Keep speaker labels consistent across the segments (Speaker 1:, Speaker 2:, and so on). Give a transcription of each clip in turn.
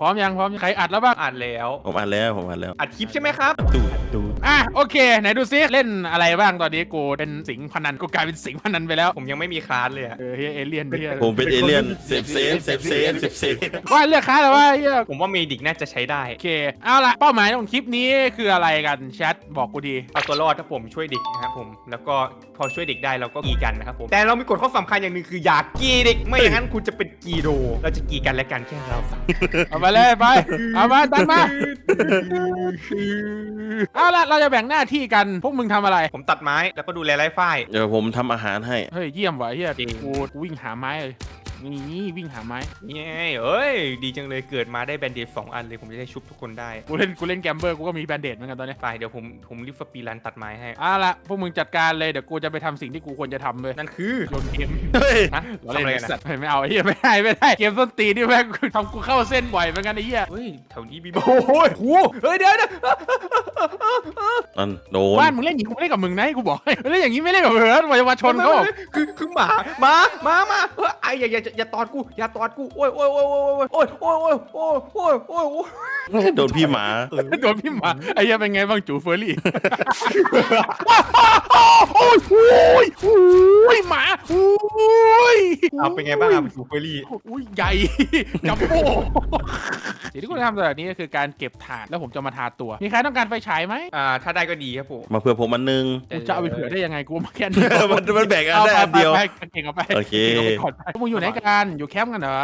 Speaker 1: พร้อมยังพร้อมยังใครอัดแล้วบ้าง
Speaker 2: อ่านแล้ว
Speaker 3: ผมอ่านแล้วผมอ่านแล้ว
Speaker 2: อัดคลิปใช่ไหมครับ
Speaker 3: ตูด
Speaker 1: ดูอะโอเค ไหนดูซิเล่นอะไรบ้างตอนนี้กูเป็นสิงห์พนันกูกลายเป็นสิงห์พนันไปแล้ว
Speaker 2: ผมยังไม่มีคลาสเลยอะ
Speaker 1: เออเฮียเอเลี่ยนเฮีย
Speaker 3: ผมเป็นเอเลี่ยนเซฟเซฟเซฟเซฟเซฟเซฟ
Speaker 1: ว่าเลือกค้าแล้วว่าเฮีย
Speaker 2: ผมว่าเมดิกน่าจะใช้ได้
Speaker 1: โอเคเอาละเป้าหมายของคลิปนี้คืออะไรกันแชทบอกกูดี
Speaker 2: เอาตัวรอดถ้าผมช่วยเด็กนะครับผม แล้วก็พอช่วยเด็กได้เราก็กีกันนะครับผม แต่เรามีกฎข้อสำคัญอย่างหนึ่งคืออย่ากีเด็ก ไม่อย่างนั้นคุณจะเป็นกีโด เราจะกีกันและกันแค่เราสาม
Speaker 1: เอาไปเลยไป เอามาดันมา เอาละเราจะแบ่งหน้าที่กัน พวกมึงทำอะไร
Speaker 2: ผมตัดไม้แล้วก็ดูแลไร้ฝ้าย
Speaker 3: เดี๋ยวผมทำอาหารให้
Speaker 1: เฮ้ย เยี่ยมว่ะเฮีย
Speaker 2: จริง
Speaker 1: กูกูวิ่งหาไม้เลย นี่วิ่งหาไม้
Speaker 2: นี่ไงเอ้ย ดีจังเลยเกิดมาได้แบนเดดสองอันเลยผมจะได้ชุบทุกคนได้
Speaker 1: กูเล่นกูเล่นแกมเบอร์กูก็มีแบนเดดเหมือนกันตอนนี้
Speaker 2: ไปเดี๋ยวผมผมรีบสปีรันตัดไม้ให้
Speaker 1: เอาละพวกมึงจัดการเลยเดี๋ยวกูจะไปทำสิ่งที่กูควรจะทำเลย
Speaker 2: นั่นคือ
Speaker 1: โยนเกม
Speaker 3: เฮ้ย
Speaker 2: ฮะ
Speaker 1: เรา
Speaker 2: ทำ
Speaker 1: เล่น
Speaker 2: อะไร
Speaker 1: ไอ้
Speaker 2: กัน
Speaker 1: สั
Speaker 2: นะ
Speaker 1: ตว์เฮ้ยไม่เอาไอ้เหี้ยไม่ได้ไม่ได้เกมส้นตีนนี่แม่งทำกูเข้าเส้นบ่อยเหมือนกันไอ้เหี้ย
Speaker 2: เฮ้ยแถวนี้มีโอ้ยโหเฮ้ยเดี๋ยวเดี๋ยว
Speaker 3: นั่นโดน
Speaker 1: บ้านมึงเล่นอย่างนี้กูไม่เล่นกับมึงนะให้กูบอกให้เล่นอย่างนี้ไม่เล่นกับเพื่อนวัยวชนเขาบอก
Speaker 2: คือคือหมาหมาหมาหมาเฮ้ยไอ้อย่าอย่าอย่าตอดกูอย่าตอดกูโอ้ยโอ้ยโอ้ยโอ้ยโอ้ยโอ้ยโอ้ยโอ้ยโอ้ยโอ้ยโอ้ย
Speaker 3: โดนพี่หมา
Speaker 1: โดนพี่หมาไอ้เหี้ยเป็นไงบ้างจูเฟอร์รี่ ว้าวโอ้ยโอ้ยโอ้ยหมาโอ้ย
Speaker 2: เอาเป็นไงบ้างครับจูเฟอรี่
Speaker 1: อุ้ยใหญ่ จัมโบ้สิ่งที่กูจะทำตอนนี้ก็คือการเก็บถ่านแล้วผมจะมาทาตัว มีใครต้องการไฟฉายไหม
Speaker 2: อ่า ถ้าได้ก็ดีครับผม
Speaker 3: มาเพื่อผมอันนึง
Speaker 1: กูจะเอาไปเผื่อได้ยังไงกูมาแค่นี้
Speaker 3: มันมันแบ่งอันได้อันเดียว
Speaker 1: ไปไปไปเก่งเอาไป
Speaker 3: โอเค
Speaker 1: ก่งาไปก่อนไปมึงอยู่ไหนกันอยู่แคมป์กันเหรอ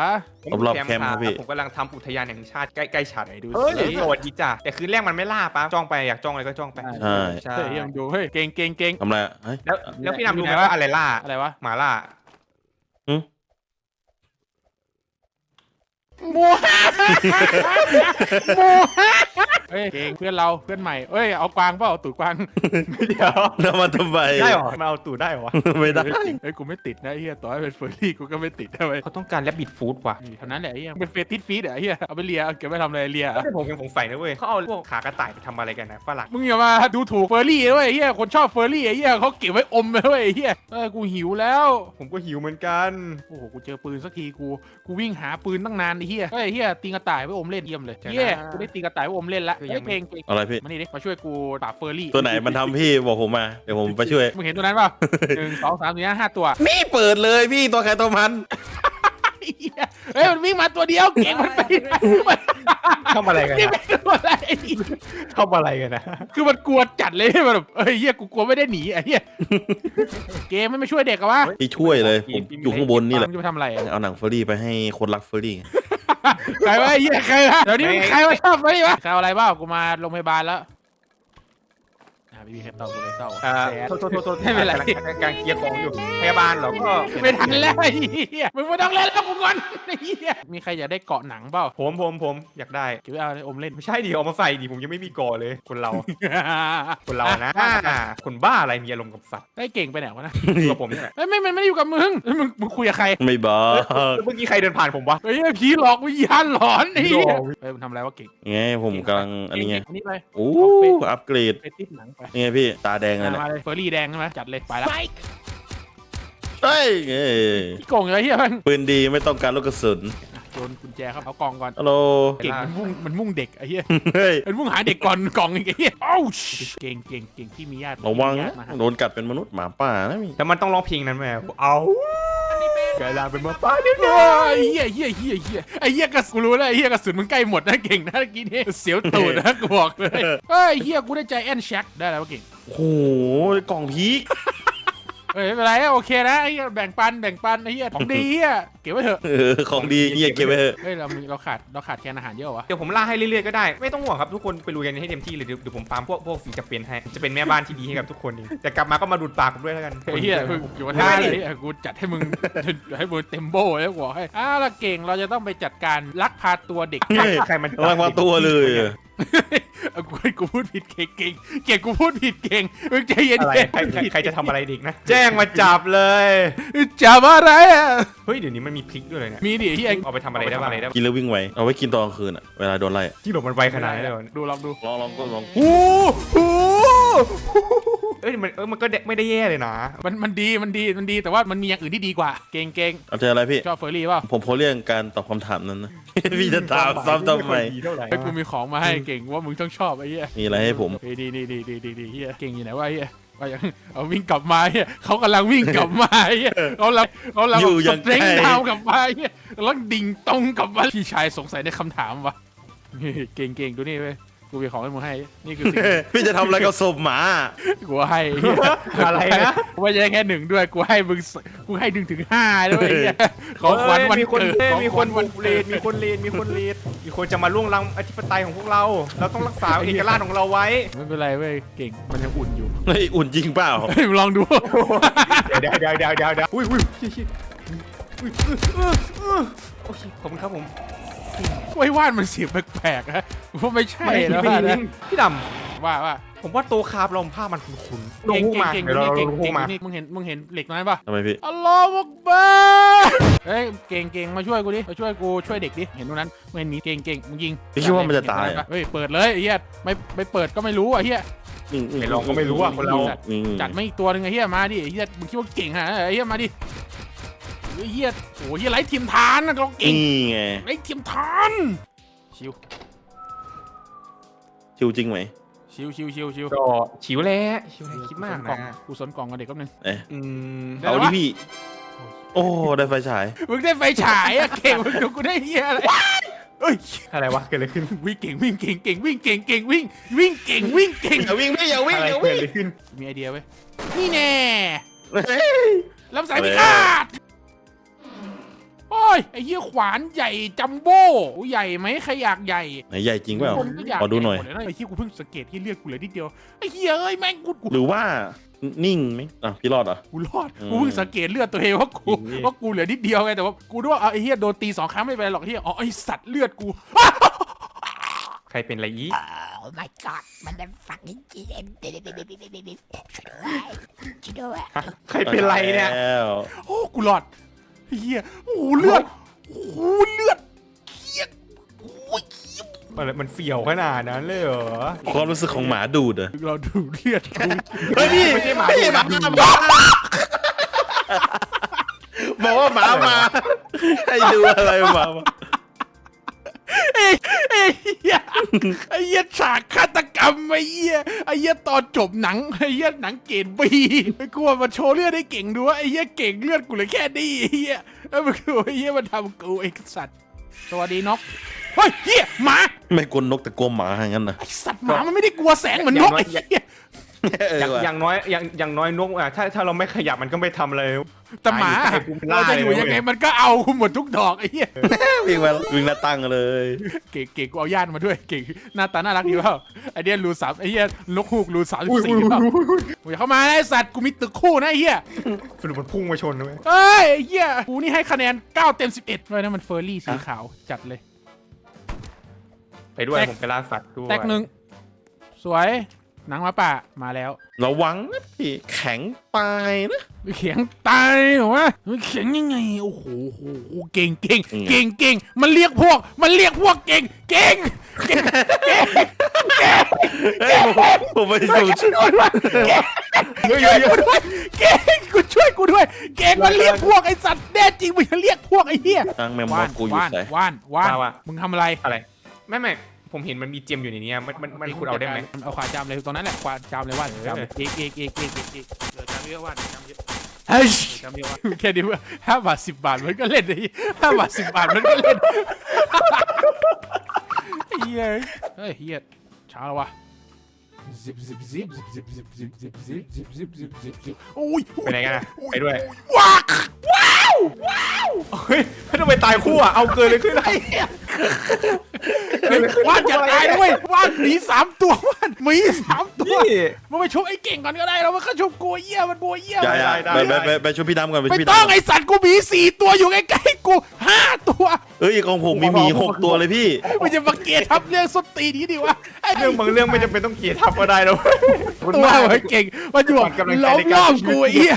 Speaker 3: รอบๆแคมป์ครับพี่
Speaker 2: ผมกำลังทำอุทยานแห่งชาติใกล้ใกล้ฉัน
Speaker 1: ไหนดู
Speaker 2: เฮ้ย
Speaker 1: สิ
Speaker 2: สวัสดีจ้ะแต่คืนแรกมันไม่ล่าปั๊บจ้องไปอยากจ้องอะไรก็จ้องไป
Speaker 3: ใช่
Speaker 2: ใช่
Speaker 1: เฮ้ยยังดูเฮ้ยเก่งเก่งเก่ง
Speaker 3: ทำไรอะเฮ้ย
Speaker 2: แล้วแล้วพี่นำ
Speaker 1: อยู่
Speaker 2: รู้
Speaker 1: ไหน
Speaker 2: ไหม
Speaker 1: วะ
Speaker 2: ว่าอะไรล่า
Speaker 1: อะไรวะ
Speaker 2: หมาล่า
Speaker 1: หมูฮ่าหมูฮ่า เฮ้ยเก่งเพื่อนเราเพื่อนใหม่เอ้ยเอากวางเปล่าเอาตูดกวาง
Speaker 2: เดี๋ยว
Speaker 3: แล้วมันทำไม
Speaker 2: ได้เหรอมาเอาตูดได้เหรอวะ
Speaker 3: ไม่ได้
Speaker 1: เฮ้ยกูไม่ติดนะไอ้เฮียต่อให้เป็นเฟอร์รี่กูก็ไม่ติดนะเว้ย
Speaker 2: เขาต้องการแลบบิดฟู้ดว่ะ
Speaker 1: นี่เท่านั้นแหละไอ้เฮียเป็นเฟติสฟีดเหรอไอ้เฮียเอาไปเลียเอาเก็บไปทำอะไรเลียเหรอ
Speaker 2: แต่ผมยังสงสัยนะเว้ยเขาเอาพวกขากระต่ายไปทำอะไรกันนะฝรั่ง
Speaker 1: มึงอย่ามาดูถูกเฟอร์รี่ด้วยไอ้เฮียคนชอบเฟอร์รี่ไอ้เฮียเขาเก็บไว้อมไปด้วยไอ้เฮียเออกูหิวแล้ว
Speaker 2: ผมก็หิวเหมือนกัน
Speaker 1: โอ้โหกูเจอปืนสักทีกูกูวิ่งหาปืนตั้งนานไอ้เหี้ยเฮ้ยไอ้เหี้ยตีกระต่ายไว้อมเล่นเยี่ยมเลยเหี้ยกูได้ตีกระต่ายไว้อมเล่นละเฮ้ยเพลงเพลง
Speaker 3: อะไรพี่
Speaker 1: มานี่ดิมาช่วยกูปราบเฟอร์รี่
Speaker 3: ตัวไหนมันทำพี่บอกผมมา เดี๋ยวผมไปช่วย
Speaker 1: มึงเห็นตัวนั้นเปล่า หนึ่งสองสามสี่ห้าห้าตัว
Speaker 3: นี่เปิดเลยพี่ตัวใครตัวมัน
Speaker 1: ไอ้เหี้ยเฮ้ยมันวิ่งมาตัวเดียวเก่งมันไปมัน
Speaker 2: ทำอะไรกัน
Speaker 1: นี่
Speaker 2: นะ
Speaker 1: เป็นตัวอะไร
Speaker 2: ทำอะไรกันนะ
Speaker 1: คือมันกลัวจัดเลยมันแบบเฮ้ยเหี้ยกูกลัวไม่ได้หนีไอ้เหี้ยเกมไม่มาช่วยเด็กอะวะ
Speaker 3: พี่ช่วยเลย ผมอยู่ข้างบนนี่แหละ
Speaker 1: มึงจะไปทำอะไรอะ
Speaker 3: เอาหนังเฟอร์รี่ไปให้คนรักเฟอร์รี่
Speaker 1: ใครวะไอ้เหี้ยใครวะเดี๋ยวนี้มึงใครวะชอบเฟอร์รี่วะใครเอาอะไรบ้างกูมาโรงพยาบาลแล้วอะ ไม่มีใครตอบกูเลยเศร้า
Speaker 2: อ่า
Speaker 1: แสบ
Speaker 2: โทษโทษโทษโทษ
Speaker 1: ไม่เป็นไร
Speaker 2: กำลังการเคลียร์ของอยู่พยาบาลเหรอก็
Speaker 1: ไม่ทันแล้วไอ้เหี้ยมึงไม่ต้องเล่นแล้วกูงอนไอ้เหี้ยมีใครอยากได้เกาะหนังเปล่า
Speaker 2: ผมผมผมอยากได้
Speaker 1: เก็บไว้เอาอมเล่น
Speaker 2: ไม่ใช่ดิเอามาใส่ดิผมยังไม่มีก่อเลย คนเรา คนเรานะคนบ้าอะไรมีอารมณ์กับสัตว์
Speaker 1: ไอ้เก่งไปไหนวะนะ
Speaker 2: อยู่กับผมนี่แหละ
Speaker 1: เฮ้ยไม่มันไม่ได้อยู่กับมึงเฮ้ยมึงมึงคุยกับใคร
Speaker 3: ไม่บ้า
Speaker 2: เมื่อกี้ใครเดินผ่านผมวะ
Speaker 1: เฮ้ยผีหลอกวิญญาณหลอนไอ้เหี้ย
Speaker 2: หลอก
Speaker 1: เฮ้ยมันทำอะไรวะเก่ง
Speaker 3: ไงผมกำลังอันนี้ไง
Speaker 1: อันนี้ไป
Speaker 3: โอ้อัปเกรด
Speaker 1: ไปติดหนังไป
Speaker 3: นี่ไงพี่ตาแดงเลยนะ
Speaker 1: มาเลยเฟอร์รี่แดงใช่ไหมจัดเลยไปแล้ว
Speaker 3: เฮ้ยเอ้ย
Speaker 1: พี่โกงเลยเฮียมัน
Speaker 3: ปืนดีไม่ต้องการลูกกระสุน
Speaker 1: โยนกุญแจครับเอากล่องก่อน
Speaker 3: ฮัลโหล
Speaker 1: เก่งมันมุ่งมันมุ่งเด็กไอ้เหี้ย
Speaker 3: เฮ้ย
Speaker 1: มันมุ่งหาเด็กก่อนกล่องไอ้เหี้ยเอ้าเก่งเก่งเก่งที่มีญาติ
Speaker 3: ระวัง
Speaker 1: มี
Speaker 3: นะ
Speaker 1: ญาติมาหา
Speaker 3: โดนกัดเป็นมนุษย์หมาป่านะมี
Speaker 2: แต่มันต้องร้องเพลงนั้นไหมเอา กลายเป็นมาป้าเนี่ย
Speaker 1: เฮ้ยเฮียเฮียเฮียเฮียไอ้เฮียกระสุนรู้แล้วไอ้เฮียกระสุนมึงใกล้หมดนะเก่งนะเมื่อกี้นี้เสียวตูดนะกูบอกเลยเฮ้ยเฮียกูได้ใจแอนแช็คได้แล้ววะเก่ง
Speaker 3: โอ้โหกล่องพีก
Speaker 1: เฮ้ยไม่เป็นไรโอเคนะไอ้เฮียแบ่งปันแบ่งปันไอ้เฮียของดีเฮีย เก็บไว้เถอะ
Speaker 3: เออของดีเงียเก็บไว้เถอะ
Speaker 1: เฮ้ยเรามีเราขาดเราขาดแคลนอาหารเยอะวะ
Speaker 2: เดี๋ยวผมล่าให้เรื่อยๆก็ได้ ไม่ต้องห่วงครับทุกคนไปลุยกันให้เต็มที่เลยเดี๋ยวเดี๋ยวผมฟาร์มพวกพวกสิ่งจะเป็นให้จะเป็นแม่บ้านที่ดีให้กับทุกคนเองแต่กลับมาก็มาดูดปากผมด้วยแล้วกัน
Speaker 1: ไอ้เฮียมึงอยู่มาท่าเลยไอ้เหี้ยกูจัดให้มึงให้มึงเต็มโบ้แล้วบอกให้อ้าวละเก่งเราจะต้องไปจัดการลักพาตัวเด็ก
Speaker 3: เฮ้ย
Speaker 2: ใครมัน
Speaker 3: ระวังมาตัวเลย
Speaker 1: เอากูกูพูดผิดเก่งเก่งเก่งกูพูดผิดเก่งมึงใจเย็น
Speaker 2: อะไร
Speaker 1: ๆ
Speaker 2: ใครใครใครจะทำอะไรเด็กนะ แจ้งมาจับเลย
Speaker 1: จับอะไรอะ
Speaker 2: เฮ้ยเดี๋ยวนี้มันมีพริกด้วยเลยเนี่ย
Speaker 1: มีดิที่ไอ้
Speaker 2: เอาไปทำอะไรได้บ้างอะไรได้บ้าง
Speaker 3: กินแล้ววิ่งไวเอาไว้กินตอนกลางคืนอะเวลาโดนไล่อะ
Speaker 2: ที่หลบมันไวขนาดนี้นเลยเหรอ
Speaker 1: ดูลองดู
Speaker 3: ลองลองก็ลอง
Speaker 2: โอ้โหเอ้ยมันเออมันก็ไม่ได้แย่เลยนะ
Speaker 1: มันมันดีมันดีมันดีแต่ว่ามันมีอย่างอื่นที่ดีกว่า เก่งเก่ง
Speaker 3: เอาเจออะไรพี่
Speaker 1: ชอบเฟอร์รี่เปล่า
Speaker 3: ผมโพสเรื่องการตอบคำถามนั้นนะพี่จะถามซ้ำทำไม
Speaker 1: ไอ้ยกูมีของมาให้เก่งว่ามึงต้องชอบไอ้เหี้ย
Speaker 3: มีอะไรให้ผม
Speaker 1: เฮ้ยดีดีดีดีดีดีเฮียเก่งอยู่ไหนวะเฮีย ว่าอย่างเอาวิ่งกลับมาเฮียเขากำลังวิ่งกลับมาเฮียเขากำลังเขากำลัง
Speaker 3: อยู่ยัง
Speaker 1: สเตรง
Speaker 3: ไง
Speaker 1: ดาวกลับมาเฮียแล้วดิ่งตรงกลับมาพี่ชายสงสัยในคำถามวะเฮ้ยเก่งเก่งดูนี่เว้ย กูมีของให้มึงให้ นี่คือสิ่ง
Speaker 3: พี่จะทำอะไรกับศพหมา
Speaker 1: กูให้เหี้ย
Speaker 2: อะไรนะ
Speaker 1: กูไม่ใช่แค่หนึ่งด้วย กูให้มึงสกูให้หนึ่งถึงห้าด้วยเฮียของขวัญวัน
Speaker 2: มีคน
Speaker 1: เกิด
Speaker 2: มีคน
Speaker 1: วั
Speaker 2: บุกเลดมีคนเลดมีคนเลดมีคนจะมาล่วงล้ำอธิปไตยของพวกเรา เราต้องรักษาเอกราชของเราไว้
Speaker 1: ไม่เป็นไรเว้ย เก่ง มันยังอุ่นอยู่
Speaker 3: เฮ้ยอุ่นจริงเปล่า
Speaker 1: เฮ้ยมึงลองดู
Speaker 2: เดี๋ยวเดี๋ยวเดี๋ยวเดี๋ยวเดี๋ยวอุ้ยอุ้ยอุ้ยอุ้ยเออเออโอเคขอบคุณครับผม
Speaker 1: ไว้วาดมันเสียงแปลกๆนะว่าไม่ใช่แล้ว
Speaker 2: ไม่
Speaker 1: ว่า
Speaker 2: ไม่
Speaker 1: นะ
Speaker 2: พี่ด
Speaker 1: ว่าว่าำ
Speaker 2: ผมว่าโตคาบลมผ้ามันคุ้นๆลง
Speaker 1: เก่ง
Speaker 2: หุ้มมา
Speaker 1: เก่ง
Speaker 2: เดี๋ยวเรา
Speaker 1: เก่ง
Speaker 2: ลงหุ้
Speaker 1: เก่
Speaker 2: ม
Speaker 1: ง
Speaker 2: มา
Speaker 1: นี่มึงเห็นมึงเห็นเหล็กนั้นปะ
Speaker 3: ทำไมพี่
Speaker 1: อัลลอฮฺอักบาเฮ้ยเก่งเก่งมาช่วยกูดิมาช่วยกูช่วยเด็กดิเห็นตรงนั้นมึงเห็นหมีเก่งเก่งมึงยิง
Speaker 3: พี่คิดว่ามันจะตาย
Speaker 1: เห็นตรง
Speaker 3: อะ
Speaker 1: นั้นปะเฮ้ยเปิดเลยไอ้เหี้ยไม่ไม่เปิดก็ไม่รู้อะเหี้ย
Speaker 2: ไม่ลองก็ไม่รู้อะคนเรา
Speaker 3: อืม
Speaker 1: จัดไม่อีกตัวหนึงไอ้เหี้ยมาดิไอ้เหี้ยมึงคิดว่าเก่งฮะไอ้เหี้ยมาดิ ไอ้เหี้ยโอ้ยเหี้ยไร้ทีมทานนะเราเก่ง
Speaker 3: นี่ไง
Speaker 1: ไร้ทีมทานชิว
Speaker 3: ชิวจริงไหม
Speaker 1: ชิวชิวชิวชิว
Speaker 2: ก็ชิวแล้วชิวแล้วคิดมาก
Speaker 1: กล่อง
Speaker 2: นะ
Speaker 1: กูสนกล่องกับเด็กแป๊บนึง
Speaker 3: เอ๊ะ
Speaker 2: อืม
Speaker 1: ได้
Speaker 3: เอา
Speaker 1: แล้ว
Speaker 3: ดิ
Speaker 1: วะ
Speaker 3: พี่ โอ้ได้ไฟฉาย
Speaker 1: มึงได้ไฟฉายอะเก่งมึงดูกูได้เหี้ยอะไรเอ้ย
Speaker 2: อะไรวะเกิดอะไรขึ้น
Speaker 1: วิ่งเก่งวิ่งเก่งเก่งวิ่งเก่งเก่งวิ่งวิ่งเก่งวิ่งเก่ง
Speaker 3: อย่าวิ่งพี่อย่าวิ่ง
Speaker 2: อะไร
Speaker 3: อย่า
Speaker 2: เกิด
Speaker 3: วิ่ง
Speaker 2: อะไรขึ้น
Speaker 1: มีไอเดียไว้ยนี่แน่
Speaker 3: เฮ้ย
Speaker 1: ลำสายพิฆาตโอ้ ยไอ้เหี้ยขวานใหญ่จัมโบ้อุ๊ยใหญ่ไหมใครอยากใหญ่
Speaker 3: ไหนใหญ่จริงเปล่า
Speaker 1: คนก็อยาก
Speaker 3: ขอดูหน่อย
Speaker 1: ใญ่มดเละไอ้เหี้ยกูเพิ่งสังเกตที่เลือดกูเหลือนิดเดียวไอ้เหี้ยเอ้ยแม่งกูกู
Speaker 3: หรือว่านิ่งไหมอะพี่รอดเหรอะ
Speaker 1: กูรอด
Speaker 3: อืม
Speaker 1: กูเพิ่งสังเกตเลือดตัวเองว่ากู
Speaker 2: จริงดิ
Speaker 1: ว่ากูเหลือนิดเดียวไงแต่ว่ากูนึกว่าเอาไอ้เหี้ยโดนตีสองครั้งไม่เป็นไรหรอกเหี้ยอ๋อไอ้สัตว์เลือดกู
Speaker 2: ใครเป็นอะไรอี
Speaker 4: Oh my god, motherfucking GM. ช่วยด้วย
Speaker 2: ใครเป็นไรเนี่ย
Speaker 3: แล้ว
Speaker 1: โอ้กูรอดไอ้ เหี้ยโอ้โหเลือดโอ้โหเลือดเหี้ยโอ้ย
Speaker 2: มันมันเฟี้ยวขนาดนั้นเลยเหรอ
Speaker 3: ความรู้สึกของหมาดูดอะ
Speaker 1: เราดูเลือดกู
Speaker 3: เฮ้ยพี่
Speaker 2: ไม่ใช่หมา
Speaker 3: ไม่ใช่หมาหมาบอกว่าหมามาให้ดูอะไรหมามา
Speaker 1: ไอ้ไอ้เหี้ยไอ้เหี้ยฉากฆาต กรรมไอ้เหี้ยไอ้เหี้ยตอนจบหนังไอ้เหี้ยหนังเกรดบีไอ้กูว่ามันโชว์เลือดได้เก่งดูว่าไอ้เหี้ยเก่งเลือดกูเหลยแค่นี้ไอ้เหี้ยแล้วมันคือไอ้เหี้ยมันทำกูไอ้สัตว์สวัสดีนกเฮ้ยเหี้ยหมา
Speaker 3: ไม่กลัวนกแต่กลัวหมาอย่างนั้นนะ
Speaker 1: ไอ้สัตว์หมามันไม่ได้กลัวแสงเหมือนนกไอ้เหี้ย
Speaker 3: เออ
Speaker 2: อย่าง
Speaker 3: ว่ะ
Speaker 2: อย่างน้อยอย่างอย่างน้อยนกอะถ้าถ้าเราไม่ขยับมันก็ไม่ทำอะไร
Speaker 1: แต่หมา
Speaker 2: ตายอยู่ใกล้ภูมิล่า
Speaker 1: เราจะอยู่
Speaker 2: เลย
Speaker 1: ยังไง
Speaker 2: เว้ย
Speaker 1: มันก็เอากูหมดทุกดอกไอ้เหี้ย
Speaker 3: วิ่งมาวิ่งหน้าตั้งเลย
Speaker 1: เก่งเก่งกูเอาญาติมาด้วยเก่งหน้าตาน่ารักดีเปล่าไอเดียรูสามไอเหี้ยนกฮูกรูสามสิบสี่เปล่ากูอย่าเข้ามานะไอสัตว์กูมีตึกคู่นะไอเหี้ย
Speaker 2: สรุปมันพุ่งมาชนเลย
Speaker 1: เอ้ยไอ้เหี้ยกูนี่ให้คะแนน9เต็ม11เลยนะมันเฟอร์รี่สีขาวจัดเลย
Speaker 2: ไปด้วย
Speaker 1: แตก
Speaker 2: ผมไปล่าสัตว์ด้วย
Speaker 1: แตกหนึ่งสวย หนังหมาป่ามาแล้ว
Speaker 3: ระวังนะพี่แข็งตายนะ
Speaker 1: เขียงตายเหรอวะเขียงยังไงโอ้โหโอ้โหเก่งเก่งเก่งเก่งมันเรียกพวก มันเรียกพวกเก่งเก่งเก่งเก่งเก่ง
Speaker 3: เฮ้ยผมผมไม่ดูชื่อ
Speaker 1: ช่วยด้วยเก่งช่วยกูด้วยเก่งกูช่วยกูด้วยเก่งมันเรียกพวกไอ้สัตว์แน่จริงมันจะเรียกพวกไอ้เหี้ย
Speaker 3: ตั้งแมมมอ
Speaker 1: ว่าน
Speaker 3: สกูอยู่
Speaker 1: ว่าน
Speaker 3: ใส่
Speaker 1: ว่านว่าน
Speaker 2: ว่าว่า
Speaker 1: มึงทำอะไร
Speaker 2: อะไร ไม่ไม่ ผมเห็นมันมีเจมอยู่ในนี้มันมันมันคุณเอาได้ไหม
Speaker 1: เอาขวาจามเลยตอนนั้นแหละขวาจามเลยว่านจามเลยเอกเอกเอกเอกเอกเอกเดี๋ยวจามเยอะว่านจามเยอะเฮ้ยจามเยอะว่านแค่นี้เพื่อห้าบาทสิบบาทมันก็เล่นไอ้ห้าบาทสิบบาทมันก็เล่นไอ้เหี้ยเฮ้ยเฮียช้าแล้ววะซิบซิบซิบซิบซิบซิบซิบซิบซิบซิบซิบซิบซิบโอ้ย
Speaker 2: ไปไหนกันอะไปด้วย
Speaker 1: ว้า
Speaker 2: เฮ้ยไม่ต้องไปตายคู่อะเอาเกินเลยขึ้นเลย
Speaker 1: เฮ้ยว่านอย่าตายนะเว้ยว่านหมีสามตัวว่านหมีสามตัว
Speaker 2: นี่
Speaker 1: มึงไปชกไอ้เก่งก่อนก็ได้แล้วมันก็ชกกลัวเหี้ยมันกลัวเหี้ย
Speaker 3: อย่าอย่า
Speaker 2: ได้
Speaker 3: ไป
Speaker 2: ได้
Speaker 3: ไปไปไปช่วยพี่ดำก่อนไปช่
Speaker 1: ไม่
Speaker 3: วยพี่
Speaker 1: ต้อง
Speaker 3: ดำก่อน
Speaker 1: ไอ้สัตว์กูมีสี่ตัวอยู่ใกล้ๆกูห้าตัว
Speaker 3: เอ้ยของผมมีหมีหกตัวเลยพี่
Speaker 1: มันจะมาเกลียดทับเรื่องส้นตีนนี้ดิวะไอ้
Speaker 2: เรื่องบางเรื่องไม่จำเป็นต้องเกลียดทับก็ได้แล้ว
Speaker 1: ตัวไอ้เก่งมันอยู่
Speaker 2: กำลังใจ
Speaker 1: ล้อม
Speaker 2: ในการ
Speaker 1: รอบกูไอ้เหี้ย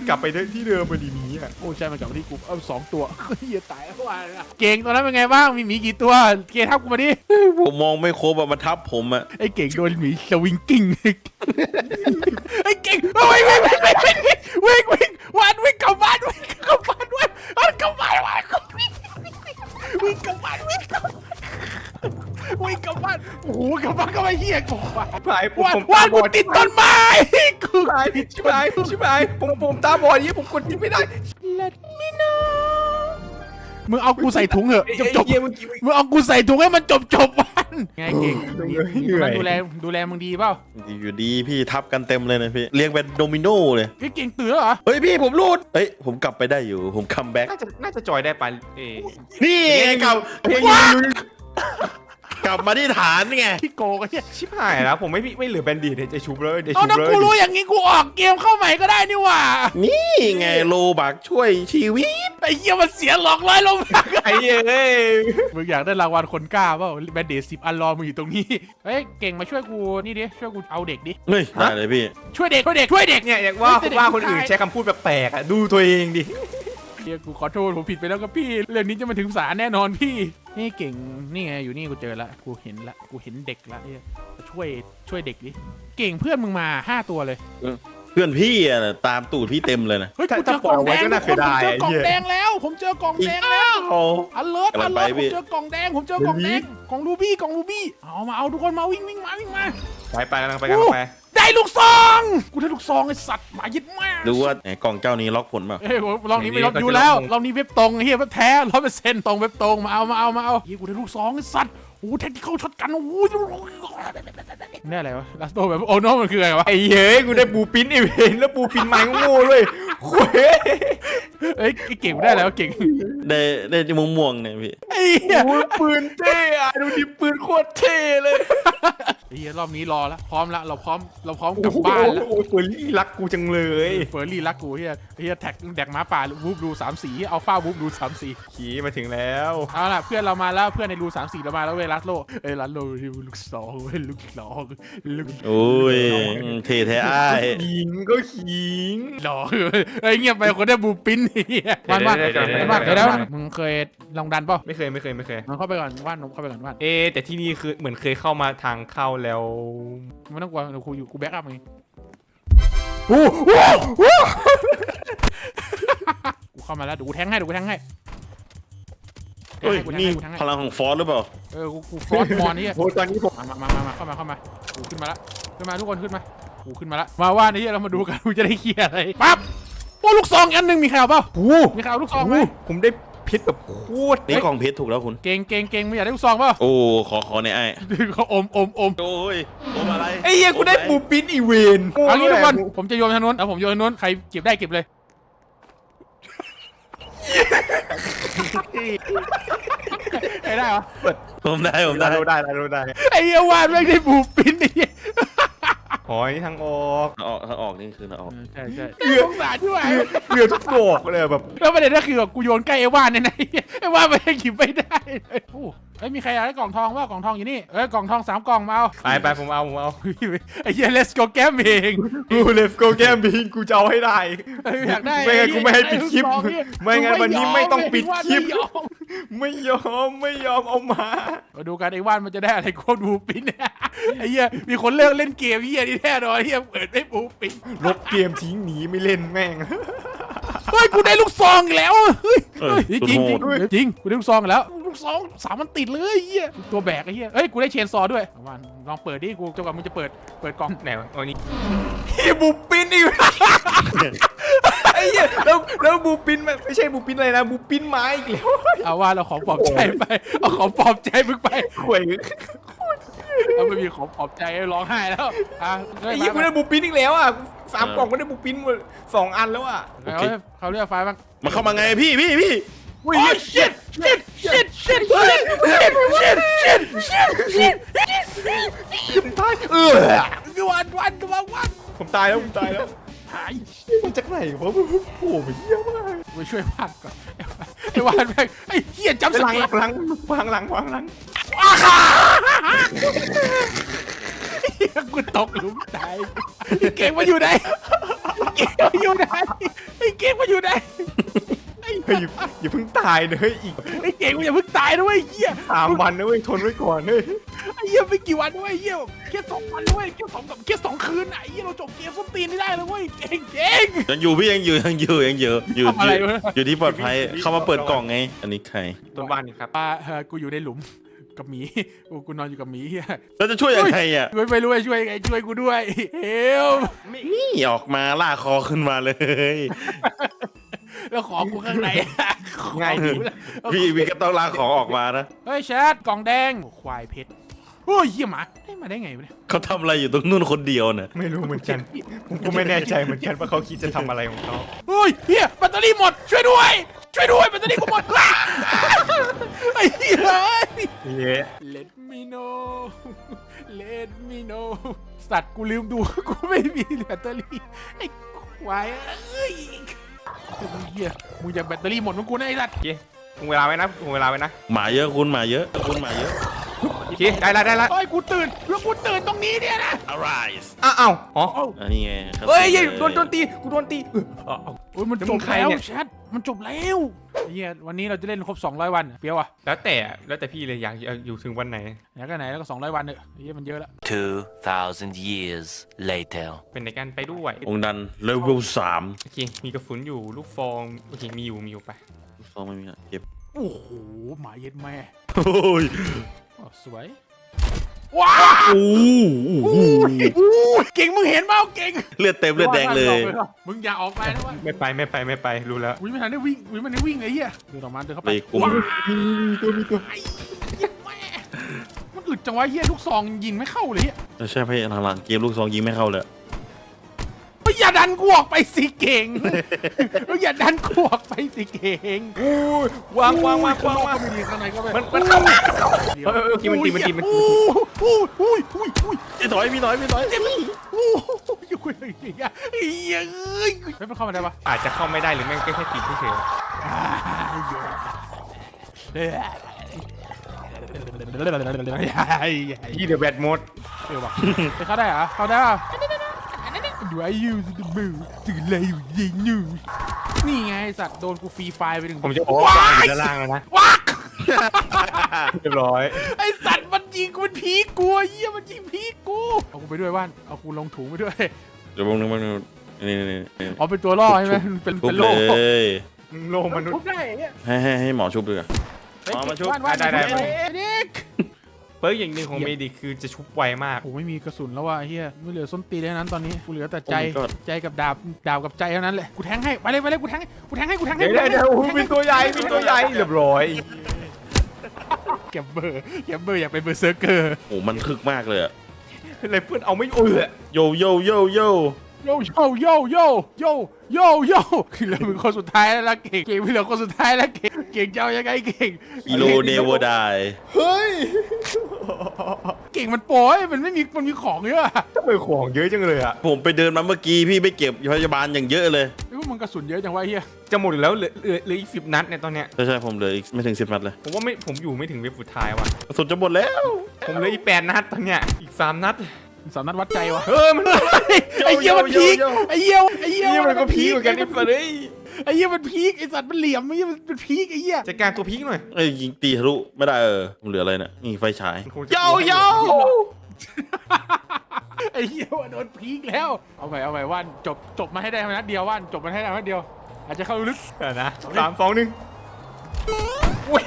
Speaker 1: เหี้ยโอ้โห
Speaker 2: ที่เดิมมาดีมีอะ
Speaker 1: โอ้ใช่มันกลับมาที่กูเอาสองตัวเฮียตายแล้วว่ะเก่งตอนนั้นเป็นไงบ้างมีหมีกี่ตัวเกทับกูมาดิ
Speaker 3: ผมมองไม่ครบอะมาทับผมอะ
Speaker 1: ไอ้เก่งโดนหมีสวิงกิ้งไอ้เก่งวิ่งวิ่งวิ่งวิ่งวิ่งวิ่งวิ่งวันวิ่งกลับบ้านวิ่งกลับบ้านวันวันกลับบ้านวันวิ่งวิ่งกลับบ้านวิ่งกลับ วิ่งกลับบ้านโอ้โหกลับบ้านก็ไม่เฮียกูว่ะ
Speaker 2: ชิบหายผม
Speaker 1: วัน
Speaker 2: ผม
Speaker 1: วั
Speaker 2: ตานบ
Speaker 1: กู
Speaker 2: อด
Speaker 1: ติดต้นไม้กู
Speaker 2: ชิบหายชิบหายชิบหายผมผมตาบอดอย่างนี้ผมกดจิ้มไม่ได้
Speaker 1: Let me know มึงเอากูใส่ถุงเหอะ
Speaker 2: ไอ้
Speaker 1: จบจบ
Speaker 2: เหี้ยเมื่อกี้
Speaker 1: มึงเอากูใส่ถุงให้มันจบจบวันไงเก่ง
Speaker 2: เหนื่อย
Speaker 1: ดูแลดูแลมึงดีเปล่า
Speaker 3: อยู่ดีพี่ทับกันเต็มเลยนะพี่เรียงเป็นโดมิโนเลย
Speaker 1: พี่เก่งตื่นแล้วเหรอ
Speaker 3: เฮ้ยพี่ผมรูดเฮ้ยผมกลับไปได้อยู่ผมคัมแบ็ก
Speaker 2: น่าจะน่าจะจอยได้ไปเอ
Speaker 3: นี่ไงกลับ
Speaker 2: เฮ้ย
Speaker 3: กลับมาที่ฐานไง
Speaker 1: พี่โกก็เฮีย
Speaker 2: ชิบหายแล้วผมไม่มีไม่เหลือแบนดีดจะชุบเลยจะ
Speaker 1: เอา
Speaker 2: ชุบ
Speaker 1: ถ้า
Speaker 2: เลย
Speaker 1: กูรู้อย่างงี้กูออกเกมเข้าใหม่ก็ได้นี่หว่า
Speaker 3: นี่ไงโลบักช่วยชีวิต
Speaker 1: ไอ้เหี้ยมันเสียหลอกร้อยลงมา
Speaker 2: ไอ้เหี้ยเอ้ย
Speaker 1: มึงอยากได้รางวัลคนกล้าเปล่าแบนเดสิบอันรอมึงอยู่ตรงนี้เฮ้ยเก่งมาช่วยกูนี่ดิช่วยกูเอาเด็กดิ
Speaker 3: เฮ้ยได้เลยพี่
Speaker 1: ช่วยเด็กช่วยเด็กช่วยเด็ก
Speaker 2: เนี่ยอย่างว่า
Speaker 1: เฮ้ยแต่เด็ก
Speaker 2: ว่าคนอื่น
Speaker 1: ผู้ชาย
Speaker 2: ใช้คำพูดแบบแปลกๆอะดูตัวเองดิ
Speaker 1: เฮียกูขอโทษผมผิดไปแล้วครับพี่ เรื่องนี้จะมาถึงศาลแน่นอนพี่ นี่เก่งนี่ไงอยู่นี่กูเจอละกูเห็นละกูเห็นเด็กละเนี่ยช่วยช่วยเด็กดิเก่งเพื่อนมึงมาห้าตัวเลย
Speaker 3: เพื่อนพี่อะน่ะตามตูดพี่เต็มเลยนะ
Speaker 1: เฮ้ย
Speaker 2: ถ้า
Speaker 1: กูเจอกล่องแดง
Speaker 2: ถ้าปล่อยไว้ก็น่า
Speaker 1: ทุกคนผมเจ
Speaker 2: เสี
Speaker 1: อยกล่อง
Speaker 2: ดาย
Speaker 1: แดงแล้ว ผมเจอกล่องแดงแล้ว
Speaker 3: โอ้
Speaker 1: อันเลิศ
Speaker 3: กำลั
Speaker 1: อั
Speaker 3: ง
Speaker 1: น
Speaker 3: ไป
Speaker 1: เลิศผ
Speaker 3: พี่
Speaker 1: มเจอกล่องแดงผมเจอกล่องแดงกล่องรูบี้กล่องรูบี้เอามาเอาทุกคนมาวิ่งวิ่งมาวิ่งมา
Speaker 2: ไปไปกำลังไปกำลังไป
Speaker 1: ได้ลูกซอง กูได้ลูกซองไอ้สัตว์หมายึดมาก
Speaker 3: ดูว่าไหนกล่องเจ้านี้ล็อกผลเปล่า
Speaker 1: เอ้ยลองนี้ไม่ลองดูแล้วลองนี้เว็บตรงเฮียเว็บแท้ร้อยเปอร์เซ็นต์ตรงเว็บตรงมาเอามาเอามาเอาเฮียกูได้ลูกซองไอ้สัตว์โอ้เทคนิคเข้าช็อตกันโอ้ยนี่อะไรวะลาสโตแบบโอ้โนมันคืออะไรวะ
Speaker 2: ไอ้เฮ้ยกูได้บูปิ้นอีเวนแล้วบูปิ้นไม้โง่ๆเลยโว้ย
Speaker 1: เอ้ยไอ้เก่งได้แล้วะเก่ง
Speaker 3: ได้ได้จมูกม่วงเนี่ยพี่
Speaker 1: ไอ้เหี้ย
Speaker 2: โอ้ยปืนเท่อะดูดิปืนโคตรเท่เลย
Speaker 1: ไอ้เหี้ยรอบนี้รอแล้วพร้อมแล้วเราพร้อมเราพร้อมกลับบ้านแล้ว
Speaker 2: โอ้โหเฟอร์รี่รักกูจังเลย
Speaker 1: เฟอร์รี่รักกูเฮียเฮียแท็กแดกหม้าป่าวูบดูสามสีอัลฟาวูบดูสามสี
Speaker 2: ขี่มาถึงแล้ว
Speaker 1: เอาล่ะเพื่อนเรามาแล้วเพื่อนในรูสามสี่เรามาแล้วเว้ยลัสโลเอ้ยลัสโลลูกสองเว้ยลูกสองลูก
Speaker 3: โอ้ยเทแท้อ้าย
Speaker 2: ขิงก็ขิง
Speaker 1: หล่อเอ้ยเงียบไปคนได้บูปิ้นเฮียว่านว่าน
Speaker 2: เดี๋ยวเดี๋ยว
Speaker 1: ว่าน
Speaker 2: เดี๋
Speaker 1: เดี๋
Speaker 2: ย
Speaker 1: ยววแล้วมึงเคยลองดันเปล่า
Speaker 2: ไม่เคยไม่เคยไม่เคย
Speaker 1: มึงเข้าไปก่อนว่านนมเข้าไปก่อนว่าน
Speaker 2: เอะแต่ที่นี่คือเหมือนเคยเข้ามาทางเข้าแล้ว
Speaker 1: ไม่ต้องกลัวเดี๋ยวกูอยู่กูแบ็กอัพเองโอ้โหกูเข้ามาแล้วเดี๋ยวกูแทงให้เดี๋ยวกูแทงให้แทง
Speaker 3: เฮ้ย
Speaker 1: ให้กูแทง
Speaker 3: นี่
Speaker 1: ให้กูแทงให้
Speaker 3: พลังของฟอสหรือเปล่า
Speaker 1: เออกูกูฟรอนต์มอนนี่
Speaker 2: โอ้ตอนนี้ผม
Speaker 1: มามามามาเข้ามาเข้ามากูขึ้นมาละขึ้นมาทุกคนขึ้นมากูขึ้นมาละมาว่านี่เรามาดูกันกูจะได้เคลียร์อะไรปั๊บ โอ้ลูกซองอันหนึ่งมีใครเอาเปล่า
Speaker 2: โอ้
Speaker 1: มีใครเอาลูกซองไหม
Speaker 2: ผมได้เพชรแบบโคตร
Speaker 3: นี่กล่องเพชรถูกแล้วคุณ
Speaker 1: เก่งเก่งเก่งไม่อยากได้ลูกซองเปล่า
Speaker 3: โอ้ขอขอในไอ้าย
Speaker 1: เขาอมอมอม
Speaker 3: โอ้ยโอมอะไร
Speaker 2: ไอ้เหี้ยกูได้บูปิ้นอีเวน
Speaker 1: เอางี้ทุกคนผมจะโยนทางนู้นเอาผมโยนทางนู้นใครเก็บได้เก็บเลยใครได้เหรอ
Speaker 3: ผมได้ผม
Speaker 2: ได้
Speaker 3: ได้
Speaker 2: ได้ได้ได้
Speaker 1: ไอ้เหี้ยวาดแม่งได้บูปินไอ้เหี้ย
Speaker 2: หอยทางออก
Speaker 3: ถ้าออกถ้าออกนี่คือถ้าออก
Speaker 1: ใช่ใช่สงสารด้วย
Speaker 2: เรือทุกดอกเลยแบบ
Speaker 1: แล้วประเด็นก็คือแบบกูโยนใกล้ไอ้ว่านเนี่ยนะไอ้ว่านมันยังหยิบไม่ได้เลยโอ้ เอ้ยมีใครอยากได้กล่องทองว่ากล่องทองอยู่นี่เอ้ยกล่องทองสามกล่องมาเอา
Speaker 2: ไปไปผมเอาผมเอา
Speaker 1: ไอ้เหี้ย let's go แก้มเอง
Speaker 2: กู let's go แก้มบินกูจะเอาให้ได้
Speaker 1: เอ้ยอยากได้
Speaker 2: ไม่งั้นกูไม่ให้ปิดคลิป
Speaker 1: อ้เหี้ย
Speaker 2: ไม่งั้นวันนี้ไม่ต้องปิดคลิป
Speaker 1: ไม่ยอม
Speaker 2: ไม่ยอมไม่ยอมเอามา
Speaker 1: มาดูกันไอ้ว่านมันจะได้อะไรกูดูปินเนี่ยไอ้เหี้ยมีคนเลิกเล่นเกมเหี้ยนี่แน่นอนเหี้ยเปิดไม่ปูปิน
Speaker 2: ลบเกมทิ้งหนีไม่เล่นแม่ง
Speaker 1: เฮ้ยกูได้ลูกซองอีกแล้วเฮ้ย
Speaker 3: เอ้ย
Speaker 1: จริงจริง
Speaker 3: สุดโหด
Speaker 1: จริงกูได้ลูกซองอีกแล้ว ลูกซองสามมันติดเลยไอ้เหี้ยตัวแบกไอ้เหี้ยเอ้ยกูได้เชนซอว์ด้วยว่านลองเปิดดิกูจนกว่ามึงจะเปิดเปิดกล่อง
Speaker 2: ไหนวะอันนี้พี่บูปินอีกไอ้เหี้ยแล้วแล้วบูปินมันไม่ใช่บูปินอะไรนะบูปินไม้อีกแล้ว
Speaker 1: เอาว่าเราของปลอบใจไปเอาของปลอบใจมึงไป
Speaker 2: ข่วย
Speaker 1: เราไม่มีของปลอบใจร้องไห้แล้วอะ
Speaker 2: ไอ้เหี้ยกูได้บูปินอีกแล้วอะสามกล่องก็ได้บูปินหมดสองอันแล้วอะ
Speaker 1: เขาเขาเรียกไฟบ้าง
Speaker 3: มันเข้ามาไงพี่พี่พี่
Speaker 1: โอ้ย shit shit shit shit shit shit shit shit shit shit
Speaker 2: ตายเออ
Speaker 1: วันวันวันวัน
Speaker 2: ผมตายแล้วผมตายแล้ว
Speaker 1: หาย
Speaker 2: มันจากไหนวะมันโผล่มาเยี่ยมาก
Speaker 1: ไปช่วยวาดก่อนไอ้วาดแม่งไอ้เหี้ยจำส
Speaker 2: หลัง
Speaker 1: เก
Speaker 2: ห
Speaker 1: ล
Speaker 2: ลังหลังวางหลังวางหลัง
Speaker 1: เหี้ยกูตกหลุมตายเก่งมาอยู่ไหนเก่งมาอยู่ไหนไอ้เก่งมันอยู่ไหนไอ้
Speaker 2: เฮ้ยอย่าอย่าเพิ่งตายนะเฮ้ยอีก
Speaker 1: ไอ้เก่งมันอย่าเพิ่งตายนะเว้ยไอ้เหี้ย
Speaker 2: สามวันนะเว้ยทนไว้ก่อนเฮ้ย
Speaker 1: ไอ้เหี้ยไม่กี่วันนะเว้ยไอ้เหี้ยแค่สองวันนะเว้ยแค่สองกับแค่สองคืนน่ะไอ้เหี้ยเราจบเกมส้นตีนไม่ได้เลยเว้ยเก่งเก่ง
Speaker 3: ยังอยู่พี่ยังอยู่ยังอยู่ยังอยู่อยู่
Speaker 1: ทำอะไร
Speaker 3: อยู่
Speaker 1: วะ
Speaker 3: อยู่ที่ปลอดภัยเข้ามาเปิดกล่องไง อันนี้ใคร
Speaker 2: ต้นบ้านนี่ครับ
Speaker 1: อ่าเออกูอยู่ในหลุมกับหมีกูกูนอนอยู่กับหมีเหี้ย
Speaker 3: แล้วจะช่วยยังไงอะ
Speaker 1: ช่วยไปด้วยช่วยไงช่วยกูด้วยเฮล
Speaker 3: นี่ออกมาล่าคอขึ้นมาเลย
Speaker 1: แล้วของกูข้างใน
Speaker 2: ง่ายดี
Speaker 3: พี่พี่ก็ต้องลากของออกมานะ
Speaker 1: เฮ้ยแชทกล่องแดงควายเพชรโอ้ยเหี้ยหมาได้มาได้ไงวะเนี่ย
Speaker 3: เขาทำอะไรอยู่ตรงนู่นคนเดียวน่ะ
Speaker 2: ไม่รู้เหมือนกัน ผมก็ไม่แน่ใจเหมือนกันว่าเขาคิดจะทำอะไรของเขา
Speaker 1: เฮ้ยเฮียแบตเตอรี่หมดช่วยด้วย ช่วยด้วยแบตเตอรี่กูหมดอ้าไอ้เหี้ย
Speaker 2: เย้
Speaker 1: Let me know Let me know สัตว์กูลืมดู กูไม่มีแบตเตอรี่ไอ้ควายเอ้ย เฮียมึงอยากแบตเตอรี่หมดมึงกูนะไอ้สัตว์
Speaker 2: โอเคคงเวลาไว้นะคงเวลาไว้นะ
Speaker 3: หมาเยอะคุณหมาเยอะคุณหมาเยอะ
Speaker 2: โอเคได้ละได้ละ
Speaker 1: เฮ้ยกูตื่นแล้วกูตื่นตรงนี้เนี่ยนะ
Speaker 3: arise
Speaker 2: อ้าวอ้าวอ๋อ
Speaker 1: เอ้า
Speaker 3: อันนี้ไงครับ
Speaker 2: เฮ้ยเฮ้ยโดนโดนตีกูโดนตีเออเอาเอา
Speaker 1: โอ้ยมัน
Speaker 2: แล้ว
Speaker 1: จ
Speaker 2: มึ
Speaker 1: บ
Speaker 2: งใคร
Speaker 1: แล้ว
Speaker 2: เนี่ย
Speaker 1: แชทมันจบแล้วไอ้เฮียวันนี้เราจะเล่นครบ 200 วันเปียวอะ
Speaker 2: แล้วแต่แล้วแต่พี่เลยอยากอยู่ถึงวันไหน
Speaker 1: ไหนก็ไหนแล้วก็ 200 วันเนอะไอ้เฮียมันเยอะแล้ว
Speaker 5: 2,000 years later.
Speaker 2: เป็นในการไปด้วย
Speaker 3: องค์ดันเลเวลสาม
Speaker 2: โอเคมีกระสุนอยู่ลูกฟองโอเคมีอยู่มีอยู่ไป
Speaker 3: ฟองไม่มีอะเก็บ
Speaker 1: โอ้โหหมาเย็ดแม่
Speaker 3: โอ้ย
Speaker 1: อ๋อสวย ว้าว
Speaker 3: โอ้โห
Speaker 1: เก่งมึงเห็นเปล่าเก่ง
Speaker 3: เลือดเต็มเลือดแดงเลย
Speaker 1: มึงอย่าออกไปนะวะ
Speaker 2: ไม่ไปไม่ไปไม่ไปรู้แล้ว
Speaker 1: อุ้ยไม่ทันได้วิ่งอุ้ยมันได้วิ่งเลยเฮียเดินออกมาเดินเข้าไป
Speaker 3: ไปกุม
Speaker 1: ว้าวไอ้เหี้ยแม่มันอึดจังวะเฮียลูกซองยิงไม่เข้าเลยเฮีย
Speaker 3: ใช่พี่หลังๆเกมลูกซองยิงไม่เข้าเลย
Speaker 1: เฮ้ย อย่าดันกูออกไปสิเก่งเฮ้ยอย่าดันกูออกไปสิเก่ง
Speaker 2: วางวางวางวางวาง
Speaker 1: ไม่ดีข้างในก็ไป
Speaker 2: มันมันเข้ามาเออเออเออมันตีมันตีมันตี
Speaker 1: อู้อู้อู้อู้อู้
Speaker 3: พี่ถอยพี่ถอยพี่ถอย
Speaker 1: เจ็บอู้อยู่คนเดียวเฮ้ยเอ้ยไม่เป็นเข้ามาได้ปะ
Speaker 2: อาจจะเข้าไม่ได้หรือแม่งก็แค่ตีเฉยๆยี่เดอะแบทโหมด
Speaker 1: เออว่ะจะเข้าได้เหรอเข้าได้ป่ะ ดูไอยูสมือสื่อเลยอยู่ยิงนูนี่ไงสัตว์โดนกูฟรีไฟไปถึง
Speaker 2: ผมจะบอกว่าวางอยู่ด้านล่างแล้วนะ
Speaker 1: วัก
Speaker 2: เรียบร้อย
Speaker 1: ไอสัตว์มันยิงกูมันพีกกูเยี่ยมันยิงพีกกูเอากูไปด้วยว่านเอากูลงถุงไปด้วย
Speaker 3: เดี๋ยวมึงนึงมึงนึงนี่นี่นี่
Speaker 1: อ๋อเป็นตัวล่อใช่ไหมเป็น
Speaker 3: ทุบ
Speaker 1: เป็น
Speaker 3: เล
Speaker 1: โล่
Speaker 3: ย
Speaker 2: โลมนุษ
Speaker 1: ทุ
Speaker 2: ย์
Speaker 1: บได้เนี่ย
Speaker 3: ให้ให้ให้หมอชุบด้วยกันมามาชุบ
Speaker 1: ว่านว่าน
Speaker 2: ได้ได้
Speaker 1: เด็ก
Speaker 2: เปิร์กอย่างหนึ่งของเมดิคือจะชุบไวมาก
Speaker 1: โอ้ไม่มีกระสุนแล้วว่ะเฮียไม่เหลือส้นตีนแล้วนั้นตอนนี้กูเหลือแต่ใจ
Speaker 3: โอ้ my god
Speaker 1: ใจกับดาบดาบกับใจเท่านั้นแหละกูแทงให้ไปเลยไปเลยกูแทงให้กูแทงให้กูแทงให้
Speaker 2: เดี๋ยวเดี๋ยวเดี๋ยวโอ้โห
Speaker 1: กูแทง
Speaker 2: มี
Speaker 1: ให้
Speaker 2: ตัวใหญ่มีตัวใหญ่เรียบร้อย
Speaker 1: เก็บเบอร์เก็บเบอร์อยากเป็นเบอร์เซอร์เกอร์
Speaker 3: โอ้มันคึกมากเลยอะ
Speaker 2: อะไรเพื่อนเอาไม่เออ
Speaker 3: โยโยโยโย
Speaker 1: โยโยโยโยโยโยโยคือเราเป็นคนสุดท้ายแล้วล่ะเก่งเก่งพี่เหลือคนสุดท้ายแล้วเก่งเก่งจะเอายังไงเก่ง
Speaker 3: อีโลเนวดาย
Speaker 1: เก่งมันโป้ยมันไม่มีมันมีของเยอะ
Speaker 2: ทำไมของเยอะจังเลยอะ
Speaker 3: ผมไปเดินมาเมื่อกี้พี่ไปเก็บพยาบาลอย่างเยอะเลย
Speaker 1: ไอ้พวกมันกระสุนเยอะจังวะเฮีย
Speaker 2: จะหมดอยู่แล้วเหลือเหลือเหลืออีกสิบนัดเนี่ยตอนเนี้ย
Speaker 3: ใช่ใช่ผมเหลืออีกไม่ถึงสิบนัดเลย
Speaker 2: ผมว่าไม่ผมอยู่ไม่ถึงเว็บสุดท้ายว่ะ
Speaker 3: กระสุนจะหมดแล้ว
Speaker 2: ผมเหลืออีกแปดนัดตอนเนี้ยอีกสามนัด
Speaker 1: สามนัดวัดใจวะ
Speaker 2: เออมัน
Speaker 1: ไอ้เหี้ยมันพีกไอ้เหี้ยไอ้เหี้ย
Speaker 2: นี่มันก็พีคเหมือนกันนี่สัตว์เอ้ย
Speaker 1: ไอ้เหี้ยมันพีกไอ้สัตว์มันเหลี่ยมไอ้เหี้ยมันเป็นพีกไอ้เหี้ย
Speaker 2: จัดการตัวพีคหน่อย
Speaker 3: เอ้ยยิงตีทะลุไม่ได้เออผมเหลืออะไรเนี่ยนี่ไฟฉาย
Speaker 2: มันคงจะ
Speaker 3: โยโย่
Speaker 1: ไอ้เหี้ยว่าโดนพีกแล้วเอาไปเอาไปว่านจบจบมาให้ได้นัดเดียวว่านจบมาให้ได้นัดเดียว อาจจะเข้าลึก
Speaker 2: เดี๋ยวนะสามสองหนึ่งโอ้ย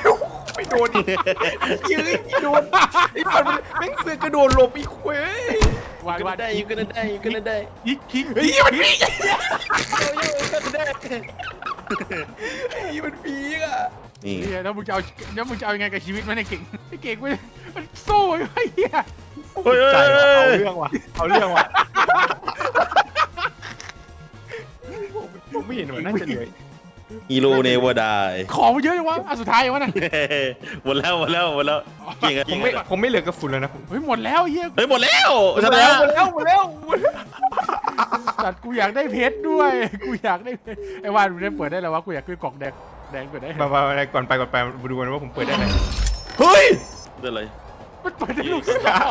Speaker 2: ไม่โดนอีกยืนโดนไอ้สัตว์มันแม่งเสือกกระโดดหลบอีกเว้ย
Speaker 1: ว่านว่าน
Speaker 3: ได้อยู่กันได้อยู่กันได้
Speaker 1: พีกพีก
Speaker 2: เฮ้ยมันพีกไอ้มันพีกอะ
Speaker 3: นี่
Speaker 1: เหี้ยแล้วมึงจะเอาแล้วมึงจะเอายังไงกับชีวิตมันไอ้เก่งไอ้เก่งมันมันสู้ไอ้เหี้ย
Speaker 3: เฮ้ย
Speaker 2: ใจ
Speaker 3: เฮ้ย
Speaker 2: ว่ะ
Speaker 3: เฮ้
Speaker 2: เอา
Speaker 3: ย
Speaker 2: เรื่องว่ะเอาเรื่องว่ะผมไม่เห็นว่าน่าจะเหลือ
Speaker 3: อีโลเนวดาย
Speaker 1: ของมันเยอะจังวะอันสุดท้ายวะน่ะ
Speaker 3: หมดแล้วหมดแล้วหมดแล้วเก่งอะ
Speaker 2: ผ
Speaker 3: เก่
Speaker 2: ม
Speaker 3: ง
Speaker 2: ไม่
Speaker 3: อะ
Speaker 2: ผมไม่เหลือกระสุนแล้วนะผม
Speaker 1: เฮ้ยหมดแล้วไอ้เหี้ย
Speaker 3: เฮ้ยหมดแล้วชนะ
Speaker 2: หมดแล้วหมดแล้ว
Speaker 1: สัตว์กูอยากได้เพชรด้วย กูอยากได้เพชรไอ้ว่านมึงได้เปิดได้แล้ววะกูอยากได้กล่องแดงแดงเปิดได้
Speaker 2: มามามาก่อนไปก่อนไปมาดูกันว่าผมเปิดได้ไหม
Speaker 3: เฮ้ยได้เลย
Speaker 1: มันเปิดได้ลูกสาว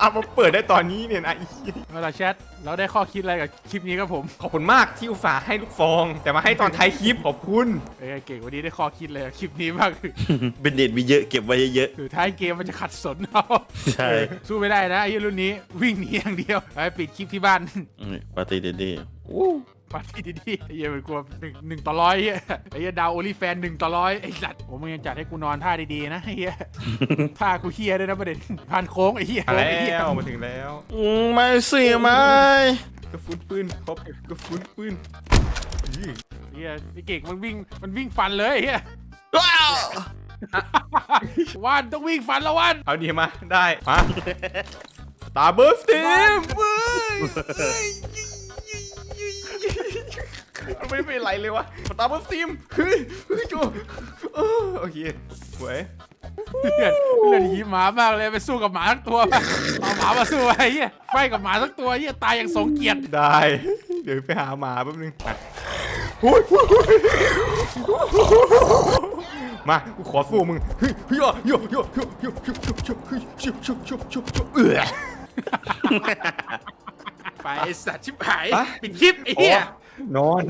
Speaker 2: เอามาเปิดได้ตอนนี้เนี่ยนะไอ้เหี้ย
Speaker 1: เวลาแชทเราได้ข้อคิดอะไรกับคลิปนี้ครับผม
Speaker 2: ขอบคุณมากที่อุตส่าห์ให้ลูกฟอง แต่มาให้ตอนท้ายคลิปขอบคุณ
Speaker 1: เอ้ยเก่งวันนี้ได้ข้อคิดเลยกับคลิปนี้มาก
Speaker 3: เป็นเด็ดมีเยอะเก็บไว้เยอะ
Speaker 1: คือท้ายเกมมันจะขัดสนเอา
Speaker 3: ๆใช่
Speaker 1: สู้ไม่ได้นะไอ้รุ่นนี้วิ่งหนีอย่างเดียวไปปิดคลิปที่บ้าน
Speaker 3: นี่ปาร์ตี้เดดดี้
Speaker 1: ปาร์ตี้ดีๆไอ้เหี้ยมันกลัวหนึ่งหนึ่งต่อร้อยไอ้เหี้ยไอ้เหี้ยดาวโอลิแฟนหนึ่งต่อร้อยไอ้สัตว์ผมมึงยังจัดให้กูนอนท่าดีๆนะไอ้เหี้ยท่ากูเฮียด้วยนะประเด็นผ่านโค้งไอ้เหี้ย
Speaker 2: มา
Speaker 1: ไอ้เหี้ย
Speaker 2: แล้วมาถึงแล้ว
Speaker 3: อืมไม่สิไม่
Speaker 2: กระฟุนปืนครบกระฟุนปืนอื้อ
Speaker 1: เฮียไอ้เก่งมันวิ่งมันวิ่งฟันเลยไอ้เฮีย
Speaker 3: ว้าว
Speaker 1: ว่านต้องวิ่งฟันแล้วว่าน
Speaker 2: เอาดีมาได้มาสตาร์เบิร์สทีม มันไม่เป็นไรเลยวะสตาร์บัคสตีมเฮ้ยเฮ้ยโอเคสวย
Speaker 1: เลือดหีหมามากเลยไปสู้กับหมาทักตัวไปเอาหมามาสู้ไอ้เหี้ยไฟกับหมาทักตัวเหี้ยตายอย่างสงเกียรติ
Speaker 2: ได้ เดี๋ยวไปหาหมาแป๊บนึงอะหุ้ยหุ้ยหุ้ยมากูขอสู้มึงเฮ้ยโยโยโยโยโยโยโยโยโยโยโยโยโยโยโยโบชุบเอือ
Speaker 1: ไปสัตว์ชิบหาย
Speaker 2: อะ
Speaker 1: ปิดคลิปไอ้เหี้ย อ๋อ
Speaker 2: นอน